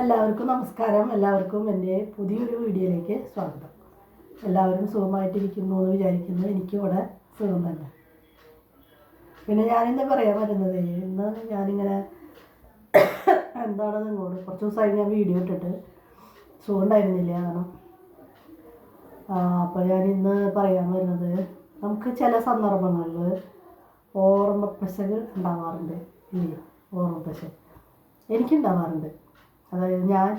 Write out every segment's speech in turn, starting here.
എല്ലാവർക്കും നമസ്കാരം. എല്ലാവർക്കും എന്റെ പുതിയൊരു വീഡിയോയിലേക്ക് സ്വാഗതം. എല്ലാവരും സുഖമായിട്ടിരിക്കുന്നു എന്ന് വിചാരിക്കുന്നു. എനിക്കിവിടെ സുഖം തന്നെ. പിന്നെ ഞാനിന്ന് പറയാൻ വരുന്നത് ഇന്ന് ഞാനിങ്ങനെ എന്താണ് നിങ്ങളോട് കുറച്ച് ദിവസമായി ഞാൻ വീഡിയോ ഇട്ടിട്ട് സുഖം ഉണ്ടായിരുന്നില്ല കാരണം അപ്പോൾ ഞാൻ ഇന്ന് പറയാൻ വരുന്നത് നമുക്ക് ചില സന്ദർഭങ്ങളിൽ ഓർമ്മപ്പശകൾ ഉണ്ടാവാറുണ്ട്. ഇല്ലേ? ഓർമ്മപ്പശ എനിക്കുണ്ടാവാറുണ്ട്. അതായത് ഞാൻ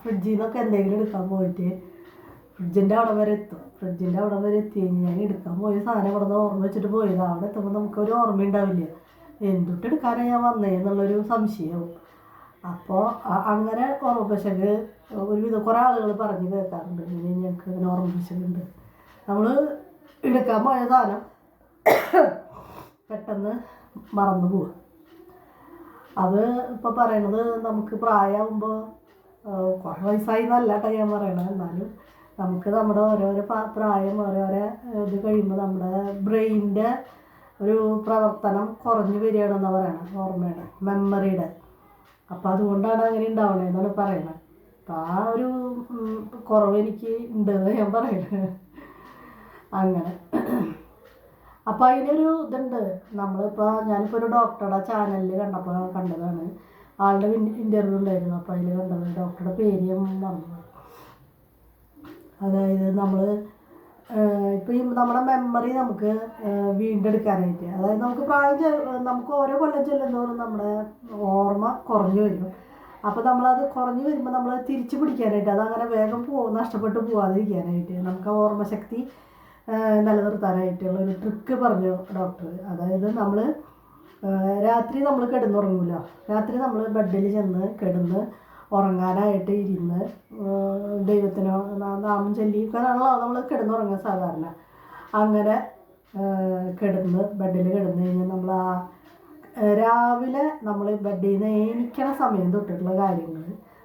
ഫ്രിഡ്ജിൽ നിന്നൊക്കെ എന്തെങ്കിലും എടുക്കാൻ പോയിട്ട് ഫ്രിഡ്ജിന്റെ അവിടെ വരെ എത്തും. ഫ്രിഡ്ജിന്റെ അവിടെ വരെ എത്തി ഞാൻ എടുക്കാൻ പോയ സാധനം ഇവിടെ നിന്ന് ഓർമ്മ വെച്ചിട്ട് പോയത്. അവിടെ എത്തുമ്പോൾ നമുക്കൊരു ഓർമ്മ ഉണ്ടാവില്ല. എന്തുട്ട് എടുക്കാനാണ് ഞാൻ വന്നേ എന്നുള്ളൊരു സംശയവും. അപ്പോൾ അങ്ങനെ ഓർമ്മ പശക് ഒരുവിധം കുറേ ആളുകൾ പറഞ്ഞ് കേൾക്കാറുണ്ട്. ഇങ്ങനെ ഞങ്ങൾക്ക് അങ്ങനെ ഓർമ്മ പശകുണ്ട് നമ്മൾ എടുക്കാൻ പോയ സാധനം പെട്ടെന്ന് മറന്നു പോവുക അത് ഇപ്പോൾ പറയണത് നമുക്ക് പ്രായമാകുമ്പോൾ കുറേ വയസ്സായി എന്നല്ല കേട്ടോ ഞാൻ പറയണത്. എന്നാലും നമുക്ക് നമ്മുടെ ഓരോരോ പ്രായം ഓരോരോ ഇത് കഴിയുമ്പോൾ നമ്മുടെ ബ്രെയിനിന്റെ ഒരു പ്രവർത്തനം കുറഞ്ഞു വരികയാണെന്ന് പറയണത് ഓർമ്മയുടെ മെമ്മറിയുടെ. അപ്പോൾ അതുകൊണ്ടാണ് അങ്ങനെ ഉണ്ടാവണതെന്നാണ് പറയണത് അപ്പോൾ ആ ഒരു കുറവ് എനിക്ക് ഉണ്ടെന്ന് ഞാൻ പറയണത് അങ്ങനെ. അപ്പോൾ അതിനൊരു ഇതുണ്ട്. നമ്മളിപ്പോൾ ഞാനിപ്പോൾ ഒരു ഡോക്ടറുടെ ചാനലിൽ കണ്ടപ്പോൾ കണ്ടതാണ്. ആളുടെ ഇന്റർവ്യൂ ഉണ്ടായിരുന്നു. അപ്പോൾ അതിൽ കണ്ടത് ഡോക്ടറുടെ പേര് പറഞ്ഞു അതായത് നമ്മൾ ഇപ്പോൾ ഈ നമ്മുടെ മെമ്മറി നമുക്ക് വീണ്ടെടുക്കാനായിട്ട്. അതായത് നമുക്ക് പ്രായം നമുക്ക് ഓരോ കൊല്ലം ചെല്ലുന്നതോറും നമ്മുടെ ഓർമ്മ കുറഞ്ഞു വരും. അപ്പോൾ നമ്മളത് കുറഞ്ഞു വരുമ്പോൾ നമ്മൾ തിരിച്ചു പിടിക്കാനായിട്ട് അതങ്ങനെ വേഗം പോ നഷ്ടപ്പെട്ടു പോവാതിരിക്കാനായിട്ട് നമുക്ക് ആ ഓർമ്മശക്തി നിലനിർത്താനായിട്ടുള്ള ഒരു ട്രിക്ക് പറഞ്ഞു ഡോക്ടർ അതായത് നമ്മൾ രാത്രി നമ്മൾ കിടന്നുറങ്ങില്ല രാത്രി നമ്മൾ ബെഡിൽ ചെന്ന് കിടന്ന് ഉറങ്ങാനായിട്ട് ഇരുന്ന് ദൈവത്തിനോ നാമം ചൊല്ലിക്കാനാണല്ലോ നമ്മൾ കിടന്നുറങ്ങുക സാധാരണ. അങ്ങനെ കിടന്ന് ബെഡിൽ കിടന്ന് കഴിഞ്ഞാൽ നമ്മൾ ആ രാവിലെ നമ്മൾ ബെഡിൽ നിന്ന് എണീക്കണ സമയം തൊട്ടിട്ടുള്ള കാര്യങ്ങൾ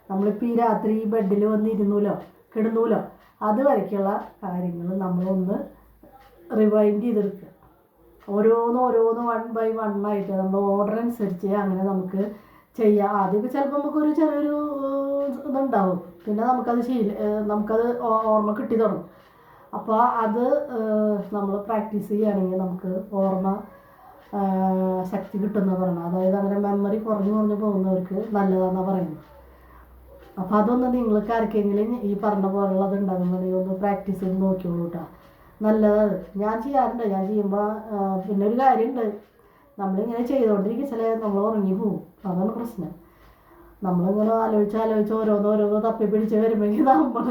നമ്മളിപ്പോൾ ഈ രാത്രി ബെഡിൽ വന്നിരുന്നൂലോ? കിടന്നൂലോ? അതുവരയ്ക്കുള്ള കാര്യങ്ങൾ നമ്മളൊന്ന് റിവൈൻഡ് ചെയ്തെടുക്കുക. ഓരോന്ന് ഓരോന്ന് വൺ ബൈ വൺ ആയിട്ട് നമ്മൾ ഓർഡർ അനുസരിച്ച് അങ്ങനെ നമുക്ക് ചെയ്യാം. ആദ്യമൊക്കെ ചിലപ്പോൾ നമുക്കൊരു ചെറിയൊരു ഇതുണ്ടാവും. പിന്നെ നമുക്കത് ശീല നമുക്കത് ഓർമ്മ കിട്ടി തുടങ്ങും. അപ്പോൾ അത് നമ്മൾ പ്രാക്ടീസ് ചെയ്യുകയാണെങ്കിൽ നമുക്ക് ഓർമ്മ ശക്തി കിട്ടുമെന്ന് പറയുന്നത്. അതായത് അങ്ങനെ മെമ്മറി കുറഞ്ഞു കുറഞ്ഞു പോകുന്നവർക്ക് നല്ലതാണെന്നാണ് പറയുന്നത്. അപ്പോൾ അതൊന്ന് നിങ്ങൾക്ക് ആർക്കെങ്കിലും ഈ പറഞ്ഞ പോലുള്ളത് ഉണ്ടാകുന്നുണ്ടെങ്കിൽ ഒന്ന് പ്രാക്ടീസ് ചെയ്ത് നോക്കിയോളൂ കേട്ടോ നല്ലതാണ് ഞാൻ ചെയ്യാറുണ്ട്. ഞാൻ ചെയ്യുമ്പോൾ പിന്നെ ഒരു കാര്യമുണ്ട് നമ്മളിങ്ങനെ ചെയ്തുകൊണ്ടിരിക്കുക ചില നമ്മൾ ഉറങ്ങി പോവും. അതാണ് പ്രശ്നം. നമ്മളിങ്ങനെ ആലോചിച്ച് ആലോചിച്ച് ഓരോന്ന് ഓരോന്ന് തപ്പി പിടിച്ച് വരുമ്പോൾ നമ്മൾ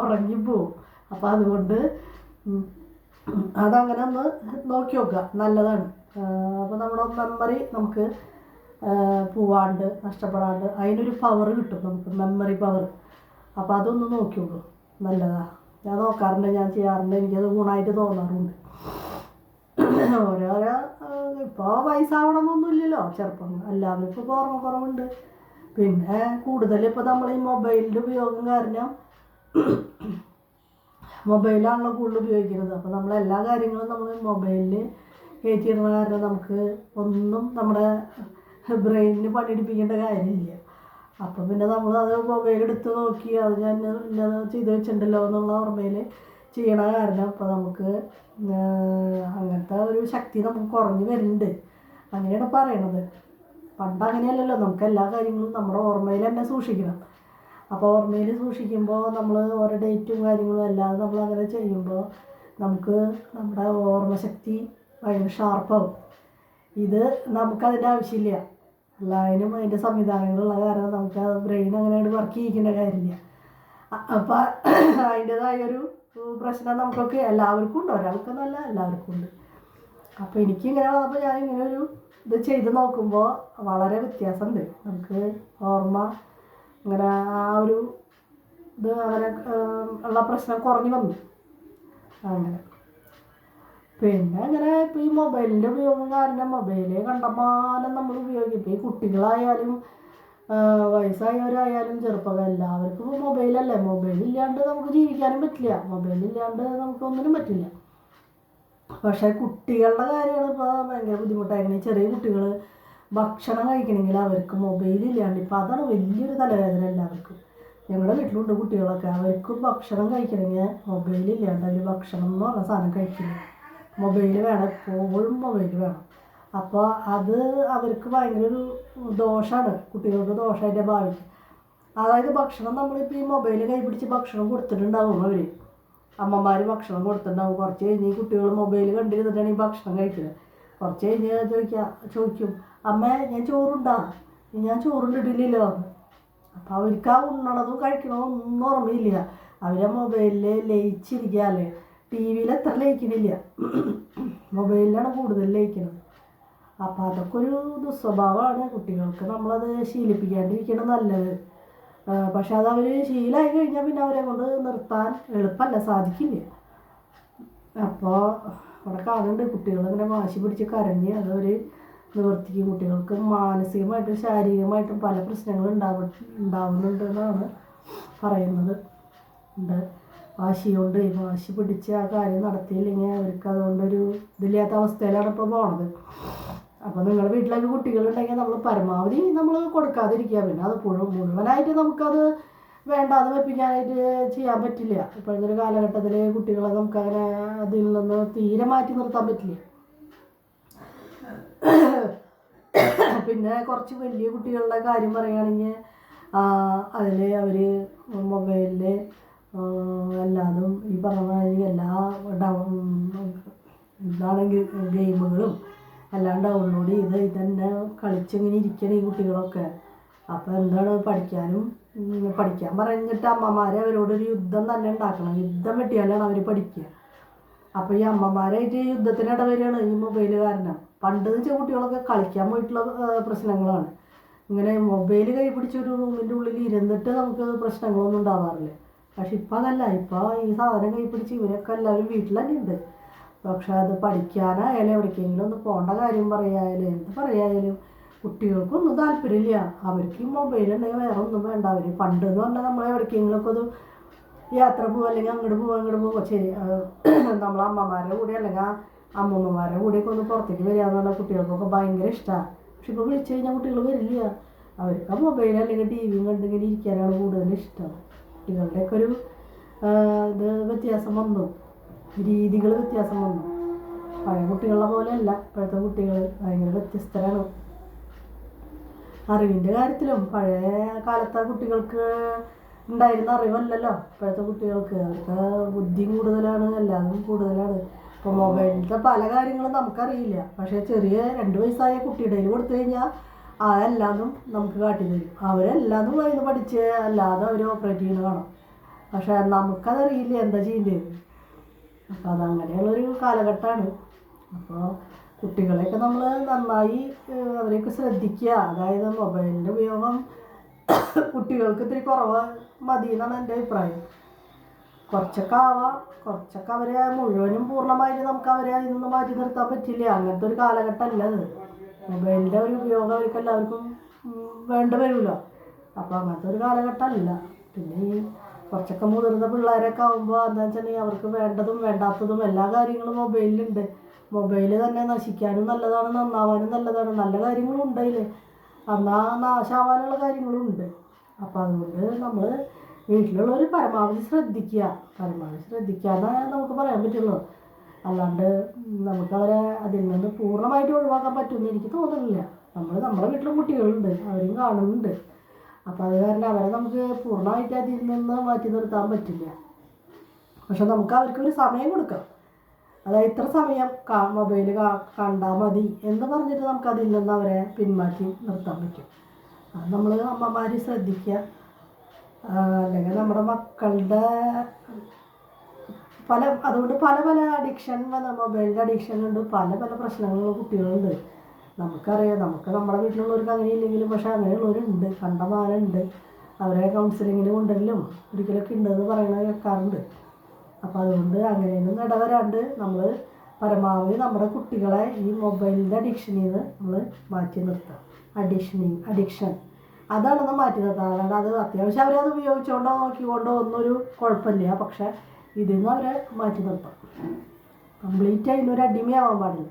ഉറങ്ങി പോവും. അപ്പോൾ അതുകൊണ്ട് അതങ്ങനെ ഒന്ന് നോക്കി നോക്കുക. നല്ലതാണ്. അപ്പോൾ നമ്മുടെ മെമ്മറി നമുക്ക് പോവാണ്ട് നഷ്ടപ്പെടാണ്ട് അതിനൊരു പവർ കിട്ടും നമുക്ക് മെമ്മറി പവർ അപ്പോൾ അതൊന്ന് നോക്കിയോളൂ നല്ലതാണ് ഞാൻ നോക്കാറുണ്ട് ഞാൻ ചെയ്യാറുണ്ട് എനിക്കത് ഗുണമായിട്ട് തോന്നാറുണ്ട്. ഓരോരോ ഇപ്പോൾ വയസ്സാവണമെന്നൊന്നുമില്ലല്ലോ ചെറുപ്പം. എല്ലാവർക്കും ഇപ്പോൾ ഓർമ്മക്കുറവുണ്ട്. പിന്നെ കൂടുതൽ ഇപ്പോൾ നമ്മൾ ഈ മൊബൈലിന്റെ ഉപയോഗം കാരണം മൊബൈലാണല്ലോ കൂടുതൽ ഉപയോഗിക്കുന്നത്. അപ്പോൾ നമ്മൾ എല്ലാ കാര്യങ്ങളും നമ്മൾ മൊബൈലിൽ കയറ്റിയിടുന്ന കാരണം നമുക്ക് ഒന്നും നമ്മുടെ ബ്രെയിനിന് പണിയെടുപ്പിക്കേണ്ട കാര്യമില്ല. അപ്പം പിന്നെ നമ്മൾ അത് മൊബൈൽ എടുത്ത് നോക്കി അത് ഞാൻ ഇന്നത് ചെയ്ത് വെച്ചിട്ടുണ്ടല്ലോ എന്നുള്ള ഓർമ്മയിൽ ചെയ്യണ കാരണം അപ്പോൾ നമുക്ക് അങ്ങനത്തെ ഒരു ശക്തി നമുക്ക് കുറഞ്ഞു വരുന്നുണ്ട്. അങ്ങനെയാണ് പറയണത്. പണ്ട് അങ്ങനെയല്ലല്ലോ. നമുക്ക് എല്ലാ കാര്യങ്ങളും നമ്മുടെ ഓർമ്മയിൽ തന്നെ സൂക്ഷിക്കണം. അപ്പോൾ ഓർമ്മയിൽ സൂക്ഷിക്കുമ്പോൾ നമ്മൾ ഓരോ ഡേറ്റും കാര്യങ്ങളും അല്ലാതെ നമ്മൾ അങ്ങനെ ചെയ്യുമ്പോൾ നമുക്ക് നമ്മുടെ ഓർമ്മശക്തി ഭയങ്കര ഷാർപ്പാവും ഇത് നമുക്കതിന്റെ ആവശ്യമില്ല. എല്ലാതിനും അതിന്റെ സംവിധാനങ്ങളുള്ള കാരണം നമുക്ക് ബ്രെയിൻ അങ്ങനെ വർക്ക് ചെയ്യിക്കേണ്ട കാര്യമില്ല. അപ്പം അതിന്റെതായൊരു പ്രശ്നം നമുക്കൊക്കെ എല്ലാവർക്കും ഉണ്ട്. ഒരാൾക്കെന്നല്ല എല്ലാവർക്കും ഉണ്ട്. അപ്പോൾ എനിക്കിങ്ങനെ വന്നപ്പോൾ ഞാൻ ഇങ്ങനെ ഒരു ഇത് ചെയ്ത് നോക്കുമ്പോൾ വളരെ വ്യത്യാസമുണ്ട് നമുക്ക് ഓർമ്മ അങ്ങനെ ആ ഒരു ഇത് അങ്ങനെ ഉള്ള പ്രശ്നം കുറഞ്ഞു വന്നു. അങ്ങനെ. പിന്നെ അങ്ങനെ ഇപ്പോൾ ഈ മൊബൈലിന്റെ ഉപയോഗം കാരണം മൊബൈലേ കണ്ടമാനം നമ്മൾ ഉപയോഗിക്കും. ഇപ്പോൾ ഈ കുട്ടികളായാലും വയസ്സായവരായാലും ചെറുപ്പക്കാർ എല്ലാവർക്കും ഇപ്പോൾ മൊബൈലല്ലേ. മൊബൈൽ ഇല്ലാണ്ട് നമുക്ക് ജീവിക്കാനും പറ്റില്ല. മൊബൈൽ ഇല്ലാണ്ട് നമുക്കൊന്നിനും പറ്റില്ല. പക്ഷേ കുട്ടികളുടെ കാര്യമാണ് ഇപ്പോൾ ഭയങ്കര ബുദ്ധിമുട്ടായിരിക്കുന്നത് ചെറിയ കുട്ടികൾ ഭക്ഷണം കഴിക്കണമെങ്കിൽ അവർക്ക് മൊബൈൽ ഇല്ലാണ്ട് ഇപ്പോൾ അതാണ് വലിയൊരു തലവേദന എല്ലാവർക്കും. ഞങ്ങളുടെ വീട്ടിലുണ്ട് കുട്ടികളൊക്കെ. അവർക്ക് ഭക്ഷണം കഴിക്കണമെങ്കിൽ മൊബൈൽ ഇല്ലാണ്ട് അവർ ഭക്ഷണം എന്ന് പറഞ്ഞ സാധനം കഴിക്കില്ല. മൊബൈൽ വേണം എപ്പോഴും മൊബൈൽ വേണം. അപ്പോൾ അത് അവർക്ക് ഭയങ്കര ഒരു ദോഷമാണ് കുട്ടികൾക്ക് ദോഷമായിട്ട് ഭാവിക്കും. അതായത് ഭക്ഷണം നമ്മളിപ്പോൾ ഈ മൊബൈൽ കൈപിടിച്ച് ഭക്ഷണം കൊടുത്തിട്ടുണ്ടാവും അവർ അമ്മമാർ ഭക്ഷണം കൊടുത്തിട്ടുണ്ടാവും. കുറച്ച് കഴിഞ്ഞ് കുട്ടികൾ മൊബൈൽ കണ്ടിരുന്നിട്ടാണ് ഈ ഭക്ഷണം കഴിക്കുന്നത് കുറച്ച് കഴിഞ്ഞ് ചോദിക്കുക ചോദിക്കും അമ്മ ഞാൻ ചോറുണ്ടാ? ഞാൻ ചോറുണ്ടിട്ടില്ലല്ലോ അപ്പോൾ അവർക്ക് ആ ഉണ്ണണതും കഴിക്കണതും ഒന്നും ഓർമ്മയില്ല. അവരെ മൊബൈലിൽ ലയിച്ചിരിക്കുകയല്ലേ ടി വിയിൽ എത്ര മൊബൈലിലാണ് കൂടുതൽ ലയിക്കുന്നത് അപ്പം അതൊക്കെ ഒരു ദുസ്വഭാവമാണ് കുട്ടികൾക്ക് നമ്മളത് ശീലിപ്പിക്കാണ്ടിരിക്കണം നല്ലത്. പക്ഷെ അത് അവർ ശീലമായി കഴിഞ്ഞാൽ പിന്നെ അവരെ കൊണ്ട് നിർത്താൻ എളുപ്പമല്ല സാധിക്കില്ല. അപ്പോൾ അവിടെ കാണുന്നുണ്ട് കുട്ടികളിങ്ങനെ വാശി പിടിച്ച് കരഞ്ഞ് അതവർ നിവർത്തിക്കും. കുട്ടികൾക്ക് മാനസികമായിട്ടും ശാരീരികമായിട്ടും പല പ്രശ്നങ്ങളും ഉണ്ടാവ ഉണ്ടാവുന്നുണ്ട് എന്നാണ് പറയുന്നത്. ഉണ്ട്. വാശി കൊണ്ട് വാശി പിടിച്ച് ആ കാര്യം നടത്തിയില്ലെങ്കിൽ അവർക്ക് അതുകൊണ്ടൊരു ഇതില്ലാത്ത അവസ്ഥയിലാണ് ഇപ്പോൾ പോണത്. അപ്പോൾ നിങ്ങളുടെ വീട്ടിലൊക്കെ കുട്ടികളുണ്ടെങ്കിൽ നമ്മൾ പരമാവധി നമ്മൾ കൊടുക്കാതിരിക്കുക. പിന്നെ അത് മുഴു മുഴുവനായിട്ട് നമുക്കത് വേണ്ട അത് വെപ്പിക്കാനായിട്ട് ചെയ്യാൻ പറ്റില്ല. ഇപ്പോഴത്തെ ഒരു കാലഘട്ടത്തിൽ കുട്ടികളെ നമുക്കങ്ങനെ അതിൽ നിന്ന് തീരെ മാറ്റി നിർത്താൻ പറ്റില്ല. പിന്നെ കുറച്ച് വലിയ കുട്ടികളുടെ കാര്യം പറയുകയാണെങ്കിൽ അതിൽ അവർ മൊബൈലിൽ എല്ലാതും ഈ പറഞ്ഞ മാതിരി എല്ലാ ഇതാണെങ്കിൽ ഗെയിമുകളും എല്ലാം ഡൗൺലോഡ് ചെയ്ത് ഇതന്നെ കളിച്ചിങ്ങനെ ഇരിക്കണം ഈ കുട്ടികളൊക്കെ. അപ്പോൾ എന്താണ് പഠിക്കാനും പഠിക്കാൻ പറഞ്ഞിട്ട് അമ്മമാരെ അവരോടൊരു യുദ്ധം തന്നെ ഉണ്ടാക്കണം. യുദ്ധം വെട്ടിയാലാണ് അവർ പഠിക്കുക അപ്പോൾ ഈ അമ്മമാരായിട്ട് യുദ്ധത്തിന് വരികയാണ് ഈ മൊബൈൽ കാരണം. പണ്ട് വെച്ച കുട്ടികളൊക്കെ കളിക്കാൻ പോയിട്ടുള്ള പ്രശ്നങ്ങളാണ്. ഇങ്ങനെ മൊബൈൽ കൈ പിടിച്ചൊരു റൂമിന്റെ ഉള്ളിൽ ഇരുന്നിട്ട് നമുക്ക് പ്രശ്നങ്ങളൊന്നും ഉണ്ടാവാറില്ല. പക്ഷെ ഇപ്പം അതല്ല ഇപ്പോൾ ഈ സാധനം കൈ പിടിച്ച് ഇവരൊക്കെ എല്ലാവരും വീട്ടിൽ തന്നെ ഉണ്ട് പക്ഷെ അത് പഠിക്കാനായാലും എവിടേക്കെങ്കിലും ഒന്ന് പോകേണ്ട കാര്യം പറയായാലും എന്ത് പറയായാലും കുട്ടികൾക്കൊന്നും താല്പര്യമില്ല. അവർക്ക് ഈ മൊബൈൽ ഉണ്ടെങ്കിൽ വേറെ ഒന്നും വേണ്ട. അവർ പണ്ട് എന്ന് പറഞ്ഞാൽ നമ്മൾ എവിടേക്കെങ്കിലുമൊക്കെ അത് യാത്ര പോവുക അല്ലെങ്കിൽ അങ്ങോട്ട് പോവുക അങ്ങോട്ട് പോവുക. ശരി നമ്മളെ അമ്മമാരുടെ കൂടെ അല്ലെങ്കിൽ അമ്മമ്മമാരുടെ കൂടെയൊക്കെ ഒന്ന് പുറത്തേക്ക് വരിക എന്ന് പറഞ്ഞാൽ കുട്ടികൾക്കൊക്കെ ഭയങ്കര ഇഷ്ടമാണ് പക്ഷെ ഇപ്പോൾ വിളിച്ചു കഴിഞ്ഞാൽ കുട്ടികൾ വരില്ല. അവർക്ക് ആ മൊബൈൽ അല്ലെങ്കിൽ ടി വിയും കണ്ടിങ്ങനെ ഇരിക്കാനാണ് കൂടുതൽ ഇഷ്ടം. കുട്ടികളുടെയൊക്കെ ഒരു ഇത് വ്യത്യാസം വന്നു. രീതികൾ വ്യത്യാസം വന്നു. പഴയ കുട്ടികളെ പോലെയല്ല ഇപ്പോഴത്തെ കുട്ടികൾ ഭയങ്കര വ്യത്യസ്തരാണ്. അറിവിന്റെ കാര്യത്തിലും പഴയ കാലത്തെ കുട്ടികൾക്ക് ഉണ്ടായിരുന്ന അറിവല്ലല്ലോ ഇപ്പോഴത്തെ കുട്ടികൾക്ക്. അവർക്ക് ബുദ്ധി കൂടുതലാണ് എല്ലാതും കൂടുതലാണ്. ഇപ്പോൾ മൊബൈലിലത്തെ പല കാര്യങ്ങളും നമുക്കറിയില്ല. പക്ഷേ ചെറിയ രണ്ട് വയസ്സായ കുട്ടിയുടെ കൊടുത്തു കഴിഞ്ഞാൽ അതെല്ലാതും നമുക്ക് കാട്ടിത്തരും. അവരെല്ലാതും അതിന് പഠിച്ച് അല്ലാതെ അവർ ഓപ്പറേറ്റ് ചെയ്യുന്നത് കാണാം. പക്ഷേ നമുക്കതറിയില്ല എന്താ ചെയ്യേണ്ടത്. അപ്പോൾ അതങ്ങനെയുള്ളൊരു കാലഘട്ടമാണ്. അപ്പോൾ കുട്ടികളെയൊക്കെ നമ്മൾ നന്നായി അവരെയൊക്കെ ശ്രദ്ധിക്കുക. അതായത് മൊബൈലിന്റെ ഉപയോഗം കുട്ടികൾക്ക് ഇത്തിരി കുറവ് മതി എന്നാണ് എന്റെ അഭിപ്രായം. കുറച്ചൊക്കെ ആവാം. കുറച്ചൊക്കെ അവരെ മുഴുവനും പൂർണമായിട്ട് നമുക്ക് അവരെ അതിൽ നിന്ന് മാറ്റി നിർത്താൻ പറ്റില്ല. അങ്ങനത്തെ ഒരു കാലഘട്ടമല്ല അത്. മൊബൈലിന്റെ ഒരു ഉപയോഗം അവർക്ക് എല്ലാവർക്കും വേണ്ടി വരുമല്ലോ അപ്പോൾ അങ്ങനത്തെ ഒരു കാലഘട്ടമല്ല. പിന്നെ ഈ കുറച്ചൊക്കെ മുതിർന്ന പിള്ളേരൊക്കെ ആകുമ്പോൾ എന്താ വെച്ചിട്ടുണ്ടെങ്കിൽ അവർക്ക് വേണ്ടതും വേണ്ടാത്തതും എല്ലാ കാര്യങ്ങളും മൊബൈലിലുണ്ട്. മൊബൈൽ തന്നെ നശിക്കാനും നല്ലതാണ് നന്നാവാനും നല്ലതാണ്. നല്ല കാര്യങ്ങളും ഉണ്ട് അതിൽ എന്നാൽ നാശാവാനുള്ള കാര്യങ്ങളും ഉണ്ട്. അപ്പോൾ അതുകൊണ്ട് നമ്മൾ വീട്ടിലുള്ളവർ പരമാവധി ശ്രദ്ധിക്കുക. പരമാവധി ശ്രദ്ധിക്കാതെ നമുക്ക് പറയാൻ പറ്റുള്ളൂ അല്ലാണ്ട് നമുക്കവരെ അതിൽ നിന്ന് പൂർണമായിട്ട് ഒഴിവാക്കാൻ പറ്റുമെന്ന് എനിക്ക് തോന്നുന്നില്ല. നമ്മൾ നമ്മുടെ വീട്ടിലും കുട്ടികളുണ്ട് അവരും കാണുന്നുണ്ട്. അപ്പോൾ അത് കാരണം അവരെ നമുക്ക് പൂർണമായിട്ട് അതിൽ നിന്ന് മാറ്റി നിർത്താൻ പറ്റില്ല. പക്ഷെ നമുക്ക് അവർക്ക് ഒരു സമയം കൊടുക്കാം. അതായത് ഇത്ര സമയം കാ മൊബൈൽ കാ കണ്ടാൽ മതി എന്ന് പറഞ്ഞിട്ട് നമുക്ക് അതിൽ നിന്ന് അവരെ പിന്മാറ്റി നിർത്താൻ പറ്റും. അത് നമ്മൾ അമ്മമാർ ശ്രദ്ധിക്കുക. അല്ലെങ്കിൽ നമ്മുടെ മക്കളുടെ പല അതുകൊണ്ട് പല പല അഡിക്ഷൻ മൊബൈലിന്റെ അഡിക്ഷൻ ഉണ്ട്. പല പല പ്രശ്നങ്ങളുള്ള കുട്ടികളുണ്ട്. നമുക്കറിയാം നമുക്ക് നമ്മുടെ വീട്ടിലുള്ളവർക്ക് അങ്ങനെ ഇല്ലെങ്കിലും പക്ഷേ അങ്ങനെയുള്ളവരുണ്ട്. കണ്ടമാനുണ്ട് അവരെ കൗൺസിലിങ്ങിന് കൊണ്ടുവരലും ഒരിക്കലൊക്കെ ഉണ്ടെന്ന് പറയണത് കേൾക്കാറുണ്ട്. അപ്പോൾ അതുകൊണ്ട് അങ്ങനെയൊന്നും ഇടവരാണ്ട് നമ്മൾ പരമാവധി നമ്മുടെ കുട്ടികളെ ഈ മൊബൈലിന്റെ അഡിക്ഷനിൽ നിന്ന് നമ്മൾ മാറ്റി നിർത്താം. അഡിക്ഷനിങ് അഡിക്ഷൻ അതാണെന്ന് മാറ്റി നിർത്താം അല്ലാണ്ട് അത് അത്യാവശ്യം അവരത് ഉപയോഗിച്ചുകൊണ്ടോ നോക്കിക്കൊണ്ടോ ഒന്നും ഒരു കുഴപ്പമില്ല. പക്ഷേ ഇതിൽ നിന്ന് അവരെ മാറ്റി നിർത്താം. കംപ്ലീറ്റ് അതിനൊരു അടിമയാവാൻ പാടില്ല.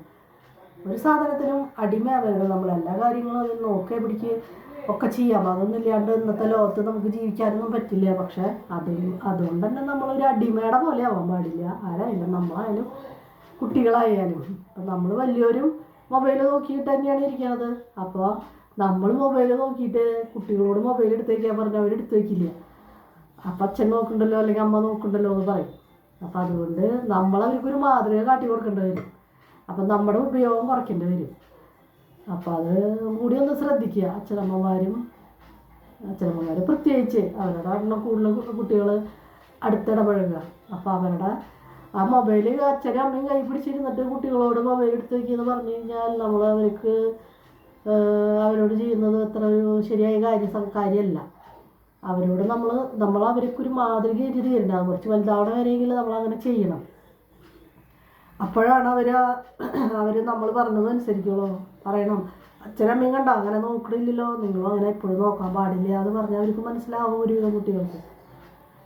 ഒരു സാധനത്തിനും അടിമയാവരുത്. നമ്മൾ എല്ലാ കാര്യങ്ങളും അതിൽ നോക്കി പിടിക്ക് ഒക്കെ ചെയ്യാം. അതൊന്നും ഇല്ലാണ്ട് ഇന്നത്തെ ലോകത്ത് നമുക്ക് ജീവിക്കാനൊന്നും പറ്റില്ല. പക്ഷെ അത് അതുകൊണ്ട് തന്നെ നമ്മളൊരു അടിമയുടെ പോലെ ആവാൻ പാടില്ല. ആരായാലും നമ്മളായാലും കുട്ടികളായാലും. ഇപ്പം നമ്മൾ വലിയവരും മൊബൈൽ നോക്കിയിട്ട് തന്നെയാണ് ഇരിക്കുന്നത്. അപ്പോൾ നമ്മൾ മൊബൈൽ നോക്കിയിട്ട് കുട്ടികളോട് മൊബൈൽ എടുത്ത് വയ്ക്കാൻ പറഞ്ഞാൽ അവർ വയ്ക്കില്ല അപ്പം അച്ഛൻ നോക്കണ്ടല്ലോ അല്ലെങ്കിൽ അമ്മ നോക്കണ്ടല്ലോ എന്ന് പറയും. അപ്പം അതുകൊണ്ട് നമ്മൾ അവർക്കൊരു മാതൃക കാട്ടി കൊടുക്കേണ്ടി വരും. അപ്പം നമ്മുടെ ഉപയോഗം കുറയ്ക്കേണ്ടി വരും. അപ്പം അത് കൂടി ഒന്ന് ശ്രദ്ധിക്കുക. അച്ഛനമ്മമാരും അച്ഛനമ്മമാർ പ്രത്യേകിച്ച് അവരുടെ എണ്ണം കൂടുതൽ കുട്ടികൾ അടുത്തിടപഴകുക. അപ്പോൾ അവരുടെ ആ മൊബൈൽ അച്ഛനും അമ്മയും കൈ പിടിച്ചിരുന്നിട്ട് കുട്ടികളോട് മൊബൈൽ എടുത്ത് വയ്ക്കുകയെന്ന് പറഞ്ഞു കഴിഞ്ഞാൽ നമ്മൾ അവർക്ക് അവരോട് ചെയ്യുന്നത് അത്ര ഒരു ശരിയായ കാര്യ കാര്യമല്ല അവരോട് നമ്മൾ നമ്മൾ അവർക്ക് ഒരു മാതൃക മാതൃകയായിട്ട് തീരുന്നത് കുറച്ച് വലുതാവണ വരെയെങ്കിലും നമ്മൾ അങ്ങനെ ചെയ്യണം. അപ്പോഴാണ് അവർ അവർ നമ്മൾ പറഞ്ഞത് അനുസരിക്കുള്ളൂ പറയണം അച്ഛനമ്മയും കണ്ട? അങ്ങനെ നോക്കണില്ലല്ലോ. നിങ്ങളും അങ്ങനെ എപ്പോഴും നോക്കാൻ പാടില്ല എന്ന് പറഞ്ഞാൽ അവർക്ക് മനസ്സിലാവും ഒരുവിധം കുട്ടികൾക്ക്.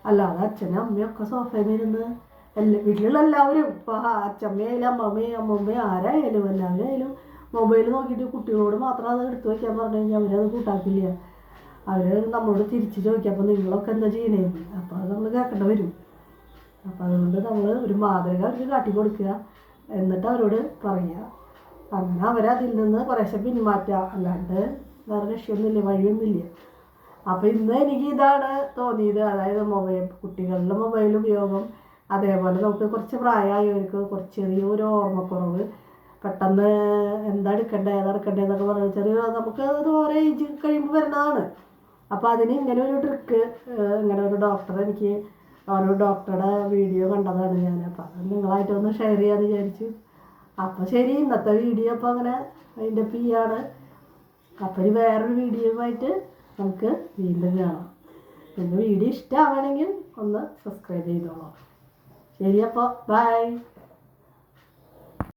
അല്ലാതെ അച്ഛനും അമ്മയും ഒക്കെ സോഫയിൽ ഇരുന്ന് എല്ലാ വീട്ടിലുള്ള എല്ലാവരും ഇപ്പോൾ അച്ഛമ്മയായാലും അമ്മമ്മയും അമ്മമ്മയും ആരായാലും എല്ലാവരും ആയാലും മൊബൈൽ നോക്കിയിട്ട് കുട്ടികളോട് മാത്രം അത് എടുത്തു വയ്ക്കാൻ പറഞ്ഞു കഴിഞ്ഞാൽ അവരത് കൂട്ടാക്കില്ല. അവർ നമ്മളോട് തിരിച്ച് ചോദിക്കും അപ്പോൾ നിങ്ങളൊക്കെ എന്താ ചെയ്യണേ? അപ്പോൾ അത് നമ്മൾ കേൾക്കേണ്ടി വരും. അപ്പോൾ അതുകൊണ്ട് നമ്മൾ ഒരു മാതൃക അവർക്ക് കാട്ടി കൊടുക്കുക. എന്നിട്ട് അവരോട് പറയുക അങ്ങനെ അവരതിൽ നിന്ന് കുറേശ്ശെ പിന്മാറ്റുക അല്ലാണ്ട് വേറെ രക്ഷയൊന്നുമില്ല വഴിയൊന്നുമില്ല. അപ്പോൾ ഇന്ന് എനിക്ക് ഇതാണ് തോന്നിയത്. അതായത് മൊബൈൽ കുട്ടികളുടെ മൊബൈൽ ഉപയോഗം. അതേപോലെ നമുക്ക് കുറച്ച് പ്രായമായവർക്ക് കുറച്ച് ചെറിയ ചെറിയൊരു ഓർമ്മക്കുറവ്. പെട്ടെന്ന് എന്താ എടുക്കണ്ടേ ഏതാ എന്നൊക്കെ പറഞ്ഞാൽ ചെറിയ നമുക്ക് അത് ഓരോ ഏജ് കഴിയുമ്പോൾ വരുന്നതാണ്. അപ്പോൾ അതിന് ഇങ്ങനെ ഒരു ട്രിക്ക് ഇങ്ങനെ ഒരു ഡോക്ടർ എനിക്ക് ഒരു ഡോക്ടറുടെ വീഡിയോ കണ്ടതാണ് ഞാൻ അപ്പോൾ അത് നിങ്ങളായിട്ടൊന്ന് ഷെയർ ചെയ്യാമെന്ന് വിചാരിച്ചു. അപ്പോൾ ശരി ഇന്നത്തെ വീഡിയോ അപ്പോൾ അങ്ങനെ അതിന്റെ പി ആണ്. അപ്പോൾ ഒരു വേറൊരു വീഡിയോയുമായിട്ട് നമുക്ക് വീണ്ടും കാണാം. പിന്നെ വീഡിയോ ഇഷ്ടമാണെങ്കിൽ ഒന്ന് സബ്സ്ക്രൈബ് ചെയ്തോളാം. ശരി അപ്പോൾ ബൈ